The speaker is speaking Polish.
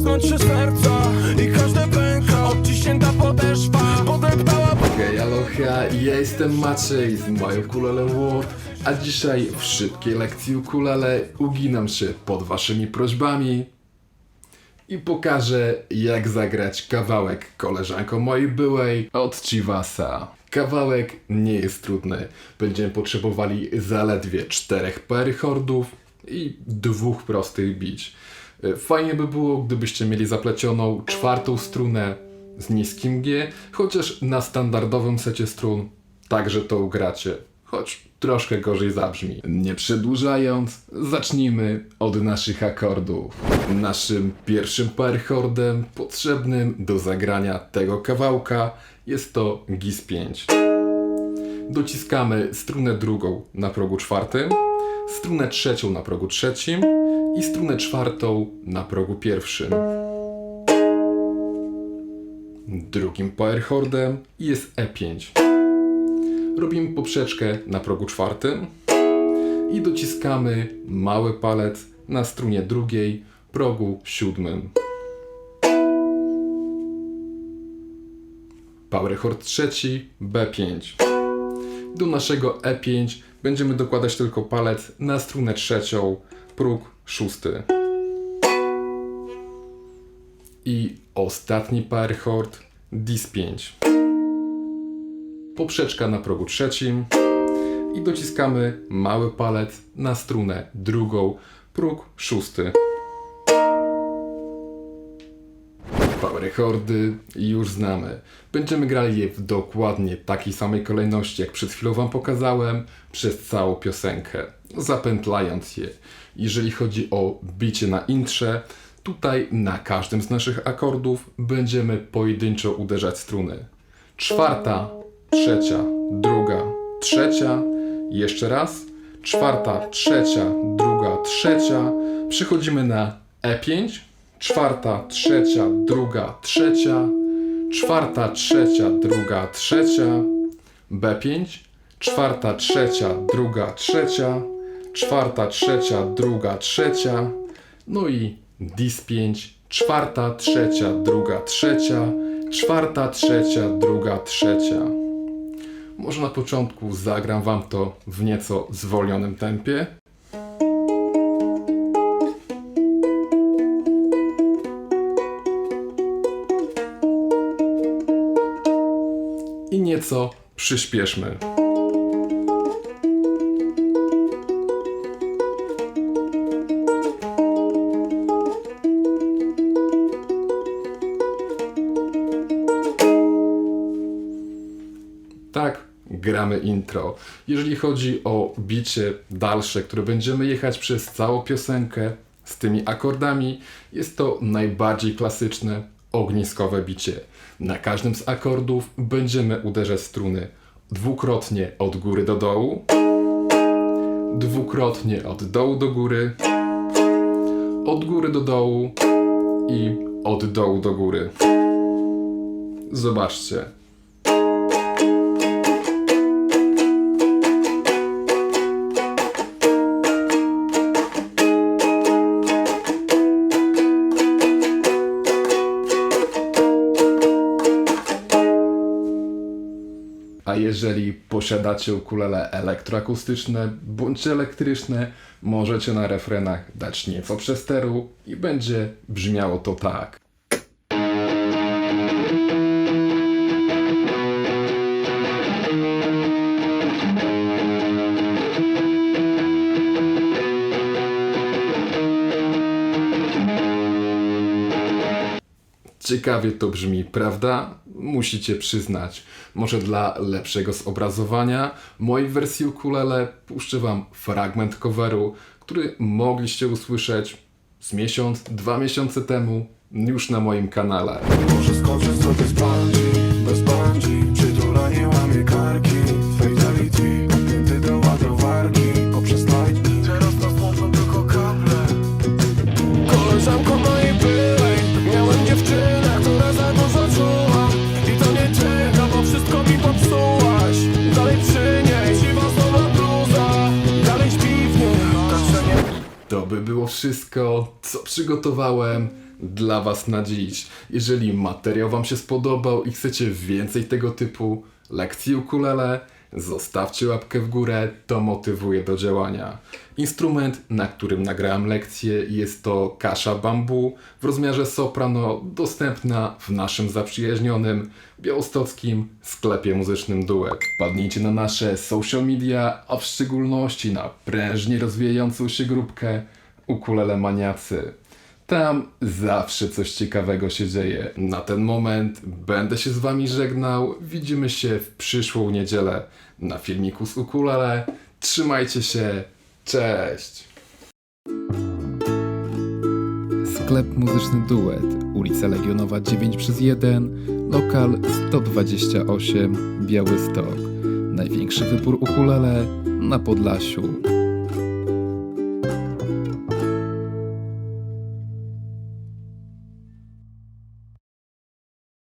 zasnąć się serca I każde pęka Odciśnięta podeszwa Podeptała Hej, aloha, ja jestem Maciej z My Ukulele World, a dzisiaj w szybkiej lekcji ukulele uginam się pod waszymi prośbami i pokażę jak zagrać kawałek koleżanko mojej byłej od Chivasa. Kawałek nie jest trudny. Będziemy potrzebowali zaledwie czterech chordów i dwóch prostych bić. E, Fajnie by było, gdybyście mieli zaplecioną czwartą strunę z niskim G, chociaż na standardowym secie strun także to ugracie, choć troszkę gorzej zabrzmi. Nie przedłużając, zacznijmy od naszych akordów. Naszym pierwszym parchordem potrzebnym do zagrania tego kawałka jest to GIS 5. Dociskamy strunę drugą na progu czwartym, strunę trzecią na progu trzecim i strunę czwartą na progu pierwszym. Drugim powerchordem jest E5. Robimy poprzeczkę na progu czwartym i dociskamy mały palec na strunie drugiej, progu siódmym. Powerchord trzeci B5. Do naszego E5 będziemy dokładać tylko palec na strunę trzecią, próg szósty. I ostatni powerchord Dis5. Poprzeczka na progu trzecim i dociskamy mały palec na strunę drugą, próg szósty. Powerchordy już znamy. Będziemy grali je w dokładnie takiej samej kolejności, jak przed chwilą Wam pokazałem, przez całą piosenkę, zapętlając je. Jeżeli chodzi o bicie na intrze, tutaj na każdym z naszych akordów będziemy pojedynczo uderzać struny. Czwarta, trzecia, druga, trzecia, jeszcze raz, czwarta, trzecia, druga, trzecia, przechodzimy na E5, czwarta, trzecia, druga, trzecia, czwarta, trzecia, druga, trzecia, B5, czwarta, trzecia, druga, trzecia, czwarta, trzecia, druga, trzecia, no i Dis 5, czwarta, trzecia, druga, trzecia, czwarta, trzecia, druga, trzecia. Może na początku zagram Wam to w nieco zwolnionym tempie. Nieco przyspieszmy. Tak, gramy intro. Jeżeli chodzi o bicie dalsze, które będziemy jechać przez całą piosenkę z tymi akordami, jest to najbardziej klasyczne ogniskowe bicie. Na każdym z akordów będziemy uderzać struny dwukrotnie od góry do dołu, dwukrotnie od dołu do góry, od góry do dołu i od dołu do góry. Zobaczcie. A jeżeli posiadacie ukulele elektroakustyczne bądź elektryczne, możecie na refrenach dać nieco przesteru i będzie brzmiało to tak. Ciekawie to brzmi, prawda? Musicie przyznać. Może dla lepszego zobrazowania mojej wersji ukulele puszczę wam fragment coveru, który mogliście usłyszeć z miesiąc, dwa miesiące temu już na moim kanale. Może sobie z Bez łamie karki Fatality Odpięty do ładowarki Poprzez lightning Teraz nas łączą tylko kable Koleżanko mojej To by było wszystko, co przygotowałem. dla Was na dziś. Jeżeli materiał Wam się spodobał i chcecie więcej tego typu lekcji ukulele, zostawcie łapkę w górę, to motywuje do działania. Instrument, na którym nagrałem lekcję jest to kasza bambu w rozmiarze soprano, dostępna w naszym zaprzyjaźnionym białostockim sklepie muzycznym Duet. Wpadnijcie na nasze social media, a w szczególności na prężnie rozwijającą się grupkę Ukulele Maniacy. Tam zawsze coś ciekawego się dzieje. Na ten moment będę się z wami żegnał. Widzimy się w przyszłą niedzielę na filmiku z ukulele. Trzymajcie się. Cześć! Sklep muzyczny Duet, ulica Legionowa 9 przez 1, lokal 128, Białystok. Największy wybór ukulele na Podlasiu.